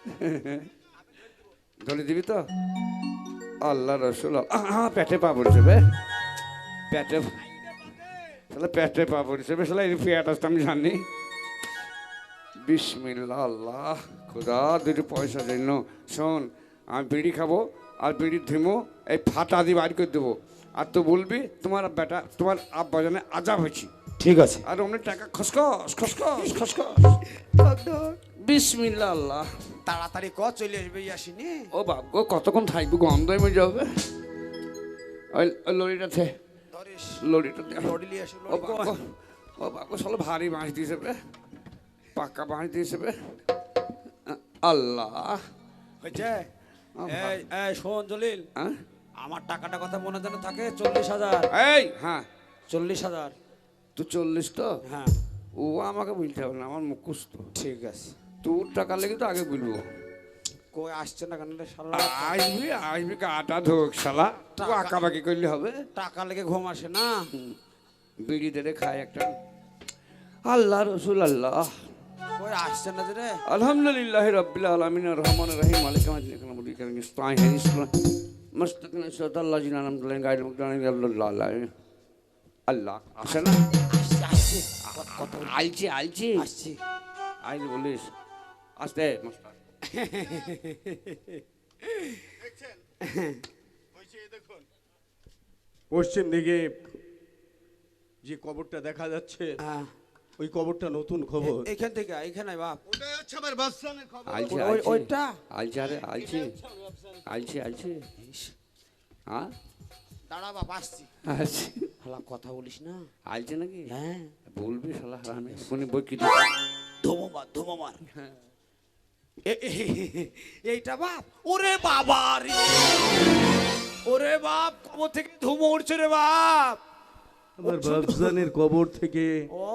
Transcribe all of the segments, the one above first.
ধরে দিবি তো? আল্লাহ রসুল আহ পেটে পা পড়ছে বে। পেটে তাহলে পেটে পা পড়ছে বে শালা এই পেট আসতে আমি জানি। বিসমিল্লা আল্লাহ খোদা দুটো পয়সা জন্য। শোন আমি বিড়ি খাব আর বিড়ি ধিমো এই ফাটা দিয়ে বাড়ি করে দেবো। আর তো বলবি তোমার বেটা তোমার আব্বা জানে আজাব হয়েছি। ঠিক আছে। আর অমনি টাকা খসখস খসখস খসখস। বিসমিল্লা আল্লাহ তাড়াতাড়ি ক চলে আসবে আসিনি ও বাপ গো কতক্ষণ থাকব গন্ধ হয়ে যাবে ওই ওই লরিটা থে ধরিস লরিটা দে। লড়িলি ও বাপ ও বাপ গো সলো ভারী বাঁশ দিয়েছে বে। পাক্কা বাঁশ দিয়েছে বে। আল্লাহ। হয়েছে? এই এই শোন জলিল। হ্যাঁ? আমার টাকাটা কথা মনে যেন থাকে চল্লিশ হাজার। এই হ্যাঁ। চল্লিশ হাজার। তুই চল্লিশ তো? হ্যাঁ। ও আমাকে বলতে হবে না আমার মুখস্থ। ঠিক আছে। তোর টাকা লেগে তো আগে বলব। কই আসছে না কেন রে শালা আসবি আসবি কাটা ধোক শালা। তুই আঁকা বাকি করলে হবে। টাকা লেগে ঘুম আসে না? বিড়ি দেরে খায় একটা। আল্লাহ রসুল আল্লাহ। কই আসছে না রে? আলহামদুলিল্লাহ রব্বিল আলামিন রহমান রহিম মালিক মালিক নবী করিম ইস্তাহিন ইসলাম মস্তকিন সাদাল্লাহ জিনা নামদুল্লাহ গাইড আল্লাহ আল্লাহ। আল্লাহ আসে না? আসছে। আসছে কত আলছি আলছি। আসছি। আইজ বলিস। আসতে। মাস্টার পশ্চিম দিকে যে কবরটা দেখা যাচ্ছে হ্যাঁ। ওই কবরটা নতুন খবর। এখান থেকে এখানে বাপ। ওটাই হচ্ছে আমার বাদশানের খবর। আলছি ওই- আলছি। ওইটা? আলছি আরে আলছি। আলছি আলছি। হ্যাঁ? দাঁড়া বাপ আসছি। আলছি শালা কথা বলিস না। আলছে নাকি? হ্যাঁ। বলবি শালা হারামি শুনি বই কি ধুমোমার ধুমোমার এ- এ- এইটা বাপ? ওরে বাবা রে। ওরে বাপ কবর থেকে ধুমো উঠছে রে বাপ। আমার বাবজানের কবর থেকে ও।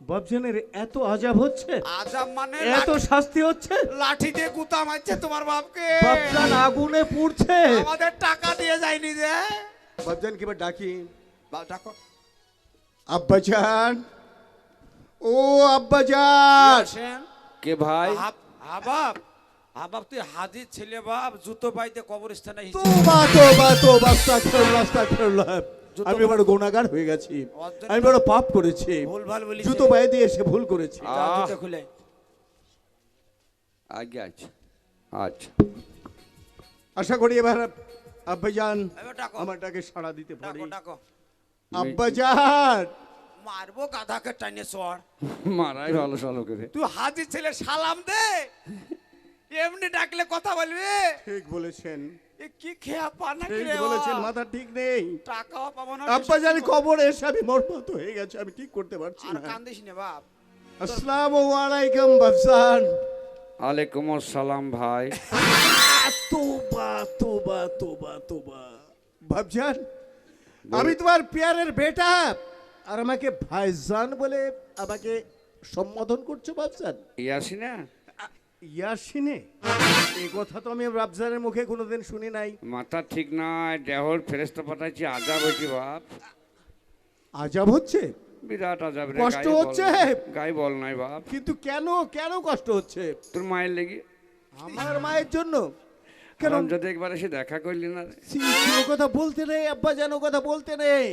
বাবজানের এত আজাব হচ্ছে? আজাব মানে এত শাস্তি হচ্ছে? লাঠি দিয়ে গুতা মারছে তোমার বাপকে। বাবজান আগুনে পুড়ছে। আমাদের টাকা দিয়ে যায়নি যে। বাবজান কিবার ডাকি। বাপ ডাকো। আব্বাজান ও আব্বাজান কে ভাই? হাব হাবাব হাবাব তুই হাজির ছেলে বাপ জুতো পাইতে কবরস্থানে তোবা তোবা তোবা আস্তাগফিরুল্লাহ আস্তাগফিরুল্লাহ আমি বড় গুনাহগার হয়ে গেছি। আমি বড় পাপ করেছি। ভুলভাল বলিস জুতো পায়ে দিয়ে এসে ভুল করেছি। যা, জুতো খুলে। আগে আচ্ছা আচ্ছা। আশা করি এবার আব্বাজান আমারটাকে সাড়া দিতে পারি। ডাকো ডাকো। আব্বাজান মারবো গাধাকে টাইনে সর মারাই ভালো সালো করে। তুই হাজির ছেলে সালাম দে। এমনি ডাকলে কথা বলবি। ঠিক বলেছেন। এ কি খেয়া পানা ঠিক রে বলেছেন মাথা ঠিক নেই। টাকাও পাবো না আব্বাজান খবর এসে আমি মর্মাহত হয়ে গেছে আমি ঠিক করতে পারছি আর কান্দিস নে বাপ। আসসালামু আলাইকুম বাবজান আলাইকুম আসসালাম ভাই। তোবা তোবা তোবা তোবা। বাবজান আমি তোমার পিয়ারের বেটা। আর আমাকে ভাইজান বলে আমাকে সম্বোধন করছ বাবজান ইয়াসি না ইয়াসিনে? এই কথা তো আমি বাবজানের মুখে কোনোদিন শুনি নাই। মাথা ঠিক নয় দেহর ফেরেস্তা পাঠাইছি আজাব হয়েছে বাপ। আজাব হচ্ছে? বিরাট আজাব রে কষ্ট হচ্ছে? গাই বল নাই বাপ। কিন্তু কেন কেন কষ্ট হচ্ছে? তোর মায়ের লেগে? আমার মায়ের জন্য? কারণ যদি একবার এসে দেখা করলি না কথা বলতে নেই আব্বা যেন কথা বলতে নেই।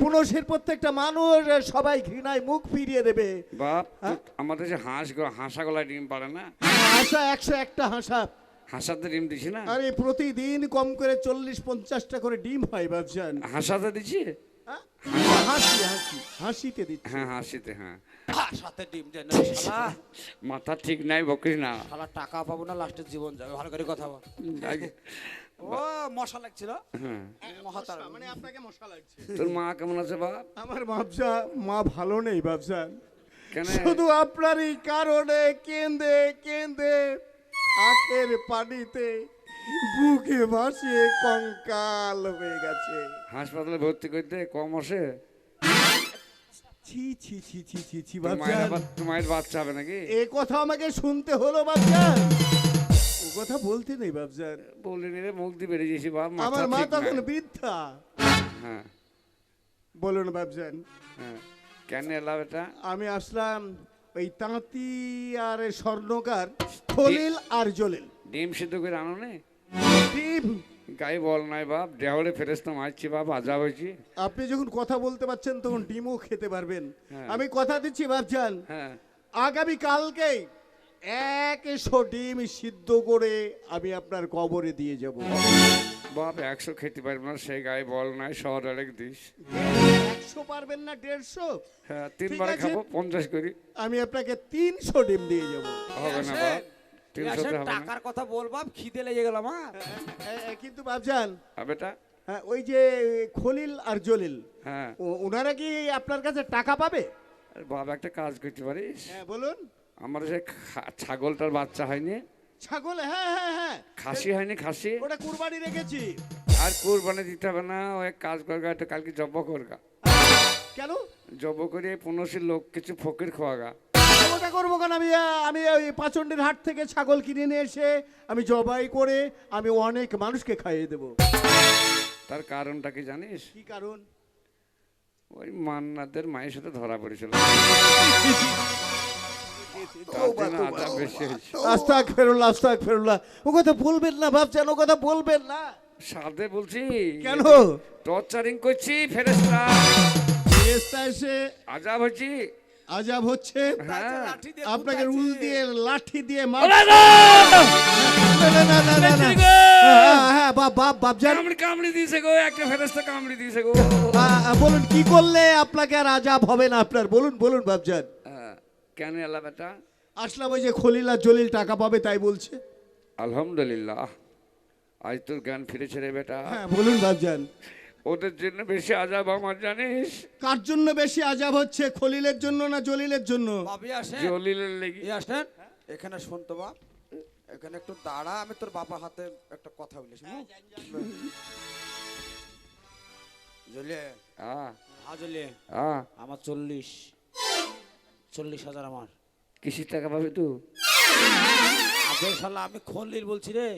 পুনশের প্রত্যেকটা মানুষ সবাই ঘৃণায় মুখ ফিরিয়ে দেবে। বাপ? আমাদের যে হাঁস হাঁসা গলায় ডিম পারে না? হাসা একশো একটা হাসা। হাঁসাতে ডিম দিছি না? আরে প্রতিদিন কম করে চল্লিশ পঞ্চাশটা করে ডিম হয় বাবজান হাঁসাতে দিছি? হাসি হাসি হাসিতে দিচ্ছে। হ্যাঁ হাসিতে হ্যাঁ। সাথে ডিম দে না শালা। মাথা ঠিক নাই বকিস না। শালা টাকা পাবো না লাস্টের জীবন যাবে। ভালো করে কথা বল। আগে- ও মশা লাগছিল? হ্যাঁ। মহাতার। মানে আপনাকে মশা লাগছে। তোর মা কেমন আছে বাপ? আমার বাবজা মা ভালো নেই কেন? শুধু আপনারই কারণে কেঁদে কেঁদে আখের পানিতে বুকে ভাসিয়ে কঙ্কাল হয়ে গেছে। হাসপাতালে ভর্তি করতে কম আসে? ছি বাচ্চা। হবে নাকি? এ কথা আমাকে শুনতে হলো ও কথা বলতে নেই বাবজান মুখ দিয়ে বেরিয়ে গেছি বাপ আমার মা তখন বৃদ্ধা। হ্যাঁ। বলুন বাবজান হ্যাঁ। কেন এলাম এটা? আমি আসলাম ওই তাঁতি আর স্বর্ণকার খলিল আর জলিল। ডিম সিদ্ধ করে আনো নে? টিম গাই বল নাই বাপ দেহলে ফেরেস্তা মারছি বাপ আজাব হয়েছি। আপনি যখন কথা বলতে পারছেন তখন ডিমও খেতে পারবেন। হ্যাঁ। আমি কথা দিচ্ছি বাবজান হ্যাঁ। আগামী কালকে একশো ডিম সিদ্ধ করে আমি আপনার কবরে দিয়ে যাব। বাপ একশো খেতে পারব না সেই গায়ে বল নাই শহর আরেক দিস একশো পারবেন না দেড়শো? হ্যাঁ তিনবার খাব পঞ্চাশ করি। আমি আপনাকে তিনশো ডিম দিয়ে যাব। হবে না বাপ। হবে টাকার কথা বল খিদে লেগে গেল আমার। কিন্তু বাবজান বেটা? হ্যাঁ, ওই যে খলিল আর জলিল হ্যাঁ। ওনারা কি আপনার কাছে টাকা পাবে? আরে বাপ একটা কাজ করতে পারিস? হ্যাঁ বলুন। আমার যে খা- ছাগলটার বাচ্চা হয়নি। ছাগল হ্যাঁ হ্যাঁ হ্যাঁ। খাসি হয়নি খাসি। ওটা কুরবানি রেখেছি। আর কুরবানি দিতে হবে না ও এক কাজ করগা একটু কালকে জব্ব করগা কেন? জব্ব করে পনেরোশি লোক কিছু ফকির খোয়াগা। করব কেন? আমি আমি ওই পাচন্ডের হাট থেকে ছাগল কিনে নিয়ে এসে আমি জবাই করে আমি অনেক মানুষকে খাইয়ে দেব। তার কারণটা কি জানিস? কি কারণ? ওই মান্নাদের মায়ের সাথে ধরা পড়েছিল। আস্তাক আস্তাক ফেরুল্লাহ ও কথা বলবেন না ভাবছেন ও কথা বলবেন না। সাথে বলছি। কেন? টর্চারিং করছি ফেরেস্তা ফেরেশতা এসে আজাব হচ্ছি আজাব হচ্ছে হ্যাঁ আপনাকে। রুল দিয়ে লাঠি দিয়ে মার না! না না না না না না গো! হ্যাঁ হ্যাঁ বাপ বাপ বাপ জান কামড়ি কামড়ি দিয়েছে গো একটা ফেরেস্তা কামড়ি দিয়েছে গো বলুন কি করলে আপনাকে আর আজাব হবে না আপনার বলুন বলুন হ্যাঁ, কেন এলা বেটা আসলাম ওই যে খলিল আর জলিল টাকা পাবে তাই বলছে আলহামদুলিল্লাহ আজ তোর জ্ঞান ফিরেছে রে বেটা হ্যাঁ বলুন বাপজান ওদের জন্য বেশি আজাব আমার জানিস? কার জন্য বেশি আজাব হচ্ছে খলিলের জন্য না জলিলের জন্য? বাবি আসেন। জলিলের লেগে। এই আসেন। এখানে শোন তো বাপ এখানে একটু দাঁড়া আমি তোর বাবার হাতে একটা কথা বলিস জলিয়ে হ্যাঁ। হ্যাঁ জলিয়ে হ্যাঁ। আমার চল্লিশ। চল্লিশ হাজার আমার। কিসির টাকা পাবি তুই আবে শালা আমি খলিল বলছি রে।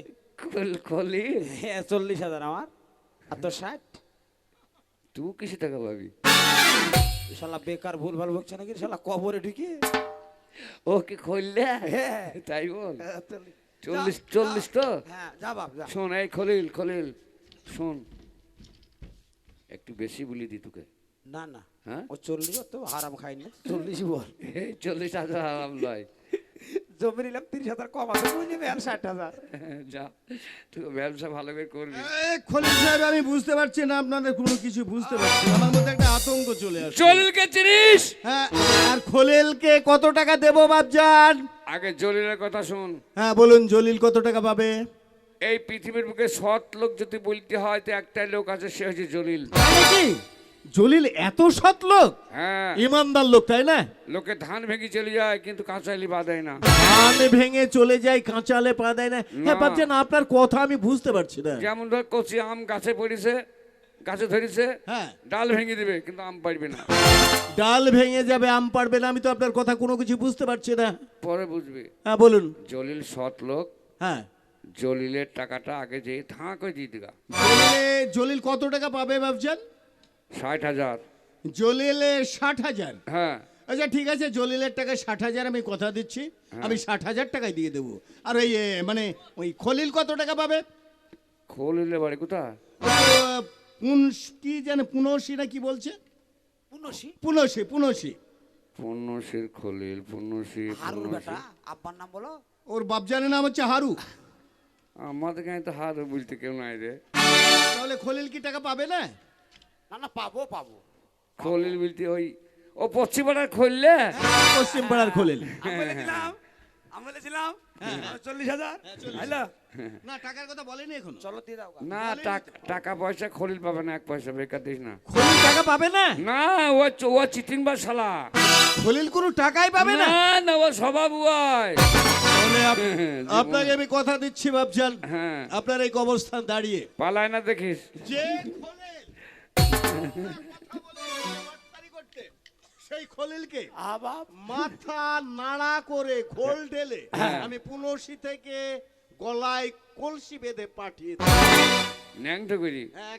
খোল খলি হ্যাঁ চল্লিশ হাজার আমার। আর তোর ষাট? তুই কিসি টাকা পাবি? শালা বেকার ভুল ভালো বকছে নাকি? শালা কবরে ঢুকে। ও কি খললে হ্যাঁ। তাই বল। হ্যাঁ, চল্লিশ। চল্লিশ তো? হ্যাঁ শোন এই খলিল খলিল শোন। একটু বেশি বলি দি তোকে। না না। হ্যাঁ? ও চল্লিশ তো হারাম খাই না চল্লিশ বল। এই চল্লিশ হাজার আরাম লয় জমি নিলাম তিরিশ হাজার কম আছে নেবে আর ষাট হাজার। যা। তুই ব্যবসা ভালো করে করবি। এ, খলিল সাহেব আমি বুঝতে পারছি না আপনাদের কোনো কিছু বুঝতে পারছি না। আমার মধ্যে একটা আতঙ্ক চলে আসছে। জলিলকে চিনিস? হ্যাঁ আর খলিলকে কত টাকা দেবো বাপজান? আগে জলিলের কথা শোন। হ্যাঁ বলুন জলিল কত টাকা পাবে? এই পৃথিবীর বুকে সৎ লোক যদি বলতে হয় তো একটাই লোক আছে সে হচ্ছে জলিল। নাকি? জলিল এত সৎ লোক? হ্যাঁ। ইমানদার লোক তাই না? লোকে ধান ভেঙে চলে যায় কিন্তু কাঁচালি দেয় না। ধান ভেঙে চলে যায় কাঁচালে পা দেয় না। হ্যাঁ না। বাপজান আপনার কথা আমি বুঝতে পারছি না। যেমন ধর কচি আম গাছে পড়েছে গাছে ধরেছে হ্যাঁ। ডাল ভেঙে দিবে কিন্তু আম পারবে না। ডাল ভেঙে যাবে আম পারবে না আমি তো আপনার কথা কোনো কিছু বুঝতে পারছি না। পরে বুঝবে। হ্যাঁ বলুন। জলিল সৎ লোক। হ্যাঁ। জলিলের টাকাটা আগে যে থাঁ করে দিয়ে দিগা জলিল কত টাকা পাবে ভাবছেন? ষাট হাজার। জলিলে ষাট হাজার? হ্যাঁ। আচ্ছা ঠিক আছে জলিলের টাকা ষাট হাজার আমি কথা দিচ্ছি। আমি ষাট হাজার টাকায় দিয়ে দেবো। আর ওই মানে ওই খলিল কত টাকা পাবে? খলিলের বাড়ি কোথায়? কি জানে পুনশি না কি বলছে? উনশি পুনশি পুনশি পূর্ণশীর খলিল পূর্ণশী হারুর বেটা আব্বার নাম বলো। ওর বাপজানের নাম হচ্ছে হারু। আমাদের গায়ে তো হার বুঝতে কেউ নাই রে। তাহলে খলিল কি টাকা পাবে না? না না পাবো পাবো। খলিল বলতে ওই ও পশ্চিমপাড়ার খুললে পশ্চিম পাড়ার খলিল। আমি বলেছিলাম আমি বলেছিলাম চল্লিশ হাজার। হ্যালো না? টাকার কথা বলেনি এখন। চলো দিয়ে দাও না টাকা পয়সা খলিল পাবে না এক পয়সা বেকার দিস না। খলিল টাকা পাবে না? না ও ও চিটিং বা শালা। খলিল কোনো টাকাই পাবে না? না না ও স্বভাব আপনাকে আমি কথা দিচ্ছি বাপজান। হ্যাঁ। আপনার এই কবরস্থান দাঁড়িয়ে। পালায় না দেখিস। যে খলিল সেই খলিলকে মাথা নাড়া করে খোল ঢেলে আমি পুনর্শি থেকে গলায় কলসি বেঁধে পাঠিয়ে ন্যাংটো করি হ্যাঁ,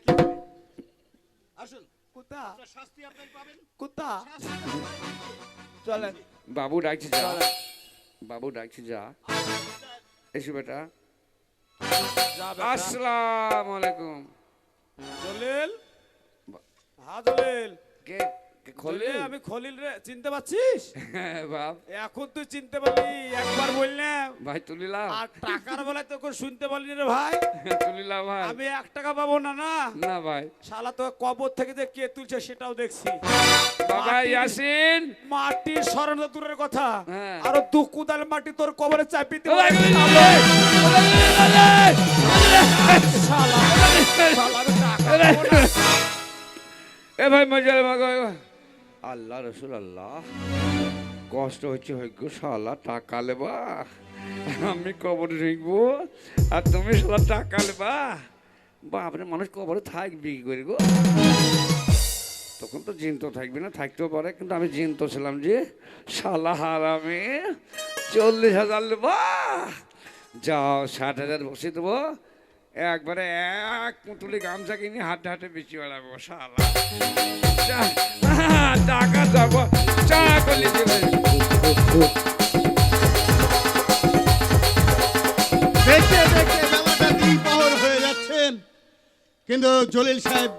আসুন। কোথা শাস্তি আপনি পাবেন। কোথা চলেন। বাবু ডাকছি যা। বাবু ডাকছি যা। এসো বেটা। আসসালামু আলাইকুম। জলিল হ্যাঁ জলিল। কে কে খোলে আমি খলিল রে চিনতে পারছিস? হ্যাঁ বাপ। এখন তুই চিনতে পারলি একবার বললাম ভাই তুলিলাম। আর টাকার বেলায় তোকে শুনতে পারলি রে ভাই। তুলিলাম ভাই। আমি এক টাকা পাবো না না? না ভাই। শালা তো কবর থেকে যে কে তুলছে সেটাও দেখছি। বাবা মাটি- ইয়াসিন। মাটির সরানো তো দূরের কথা। আর আরও দু কুদাল মাটি তোর কবরে চাপি ওলে। এ ভাই মজা আল্লাহ রসুল আল্লাহ কষ্ট হচ্ছে হইগ শালা টাকা লেবা। আমি কবরে ঢুকবো, আর তুমি শালা টাকা লেবা। বাপরে, মানুষ কবরে থাকবি কি করে গো? তখন তো জিন তো থাকবে না, থাকতেও পারে, কিন্তু আমি জিন তো ছিলাম যে শালা হারামে চল্লিশ হাজার লেবা। যাও, ষাট হাজার বসে দেবো। একবারে এক পুতুলি গামছা কিনে হাটে হাটে বেশি বেড়াবো, শালা। যা- টাকা দেবো, চা করলে কিন্তু জলিল সাহেব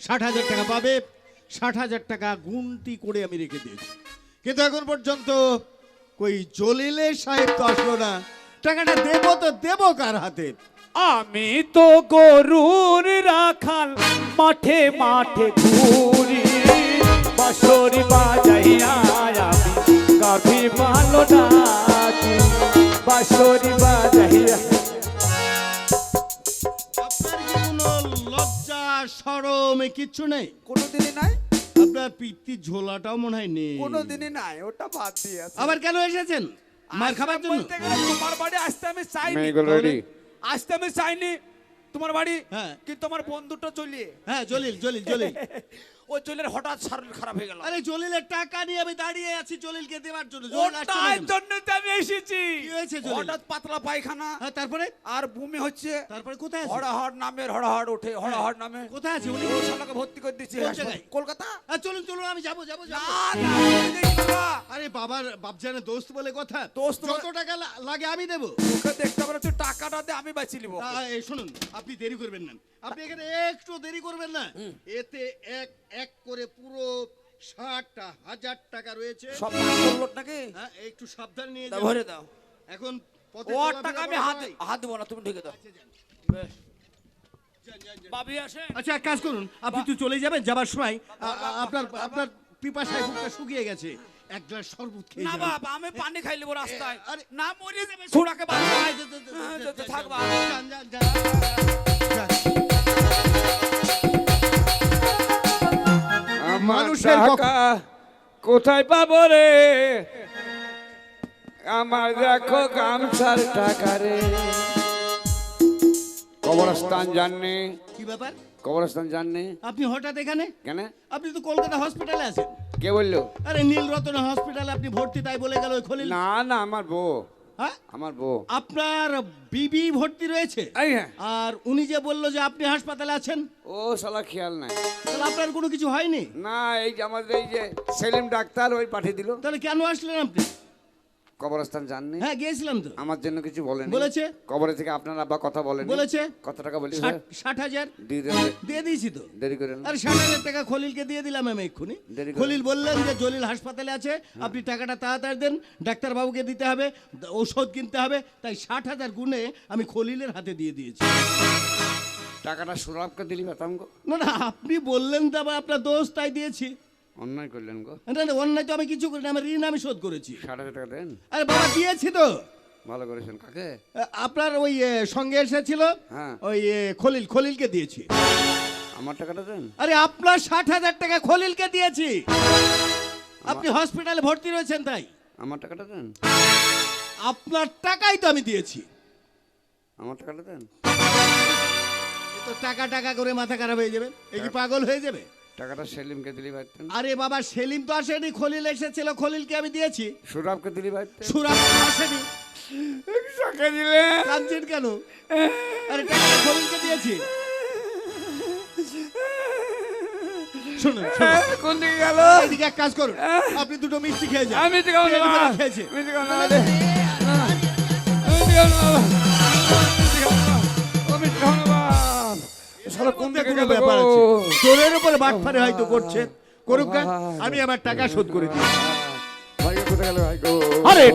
ষাট হাজার টাকা পাবে, ষাট হাজার টাকা গুনতি করে আমি রেখে দিয়েছি। কিন্তু এখন পর্যন্ত কই জলিলের সাহেব তো আসলো না। টাকাটা দেবো তো দেবো কার হাতে? আমি তো গরুর রাখাল মাঠে মাঠে ঘুরি। বাসরি বাজাইয়া আমি গাভী ভালো নাচি। বাঁশরি বাজাইয়া আপনার কোনো লজ্জা সরম কিচ্ছু নেই? কোনোদিনই নাই। আপনার পিত্তির ঝোলাটাও মনে হয় নেই। কোনোদিনই নাই ওটা বাদ দিয়ে আবার কেন এসেছেন? মার খাবার জন্য? গেলে তোমার বাড়ি আসতে আমি রেডি। আসতে আমি চাইনি। তোমার বাড়ি? হ্যাঁ। কিন্তু আমার বন্ধুটা চলিয়ে। হ্যাঁ জলিল জলিল জলিল। ওই চলের হঠাৎ শরীর খারাপ হয়ে গেল। আরে জলিলের টাকা নিয়ে আমি দাঁড়িয়ে আছি জলিলকে দেওয়ার জন্য। ওটার জন্য তো আমি এসেছি। কি হয়েছে জলিল? হঠাৎ পাতলা পায়খানা। হ্যাঁ তারপরে? আর বমি হচ্ছে। তারপরে কোথায় আছে হড়াহড় নামের হড়াহড় ওঠে হড়াহড় নামে। কোথায় আছে উনি শালাকে ভর্তি করে জায়গায়? কলকাতা? হ্যাঁ চলুন চলুন আমি যাব যাব না যাব। না না। আরে বাবার বাপজানের দোস্ত বলে কথা। দোস্ত যত বলে- টাকা লাগে আমি দেবো। তোকে দেখতে পারে তুই টাকাটা দে আমি বাঁচিয়ে নিব। শুনুন আপনি দেরি করবেন না। আপনি এখানে একটু দেরি করবেন না। এতে এক এক করে পুরো ষাটটা হাজার টাকা রয়েছে। সব করল নাকি? হ্যাঁ একটু সাবধান নিয়ে ভরে দাও। এখন পথে ও টাকা আমি হাত হাত দেবো না তুমি ঢেকে দাও। আচ্ছা, যান। যান, যান, যান। বাবি আসেন। আচ্ছা এক কাজ করুন আপনি তো চলে যাবেন যাবার সময় আপনার আপনার পিপাসায় বুকটা শুকিয়ে গেছে। এক গ্লাস শরবত খেয়ে না বাবা আমি পানি খাই লিবো রাস্তায়। আরে- না মরে যাবে ছোড়াকে বাবা। আয়, মানুষের কোথায় পাবো রে? আমার দেখো গামছার টাকা রে। কবরস্থান জাননি? কি ব্যাপার? কবরস্থান জাননি? আপনি হঠাৎ এখানে? কেন? আপনি তো কলকাতা হসপিটালে আছেন। কে বলল? আরে নীলরতন হসপিটালে আপনি ভর্তি তাই বলে গেল ওই খলিল। না না আমার বউ। হ্যাঁ? আমার বউ। আপনার বিবি ভর্তি রয়েছে। এই হ্যাঁ। আর উনি যে বলল যে আপনি হাসপাতালে আছেন ও শালা খেয়াল নাই। তাহলে আপনার কোনো কিছু হয়নি? না এই যে আমাদের এই যে সেলিম ডাক্তার ওই পাঠিয়ে দিল। তাহলে কেন আসলেন আপনি? কবরস্থান জাননি হ্যাঁ গিয়েছিলাম তো। আমার জন্য কিছু বলেন। বলেছে। কবরে থেকে আপনার আব্বা কথা বলেন। বলেছে। কত টাকা বলি ষাট- হাজার। দিয়ে দিয়েছি তো। দেরি করেন আরে ষাট হাজার টাকা খলিলকে দিয়ে দিলাম আমি এক্ষুনি। খলিল বললেন যে জলিল হাসপাতালে আছে আপনি টাকাটা তাড়াতাড়ি দেন ডাক্তারবাবুকে দিতে হবে ঔষধ কিনতে হবে তাই ষাট হাজার গুণে আমি খলিলের হাতে দিয়ে দিয়েছি। টাকাটা সুরাবকে দিলি না না আপনি বললেন তো আবার আপনার দোষ তাই দিয়েছি। অন্যায় করলেন গো। না না, অন্যায় তো আমি কিছু করি না আমার ঋণ আমি শোধ করেছি। ষাট হাজার টাকা দেন। আরে বাবা দিয়েছি তো। ভালো করেছেন কাকে? আপনার ওই এ, সঙ্গে এসেছিল? হ্যাঁ। ওই এ, খলিল খলিলকে দিয়েছি। আমার টাকাটা দেন? আরে আপনার ষাট হাজার টাকা খলিলকে দিয়েছি। আপনি হসপিটালে ভর্তি রয়েছেন তাই। আমার টাকাটা দেন? আপনার টাকাই তো আমি দিয়েছি। আমার টাকাটা দেন? এ তো টাকা টাকা করে মাথা খারাপ হয়ে যাবে। এই কি পাগল হয়ে যাবে? টাকাটা সেলিমকে দিলি পারতেন আরে বাবা সেলিম তো আসেনি খলিল এসেছিল খলিলকে আমি দিয়েছি। সুরাবকে দিলি পারতেন সুরাব আসেনি। টাকা দিলে। কেন? আরে টাকাটা খলিলকে দিয়েছি। হ্যাঁ, কোন দিকে এদিকে এক কাজ করুন আপনি দুটো মিষ্টি খেয়ে যান। আমি মিষ্টি খেয়েছি মিষ্টি সারা কোন কোনো ব্যাপার আছে? চোরের উপরে হয়তো করছে করুক আমি আমার টাকা শোধ করে দিই। আরে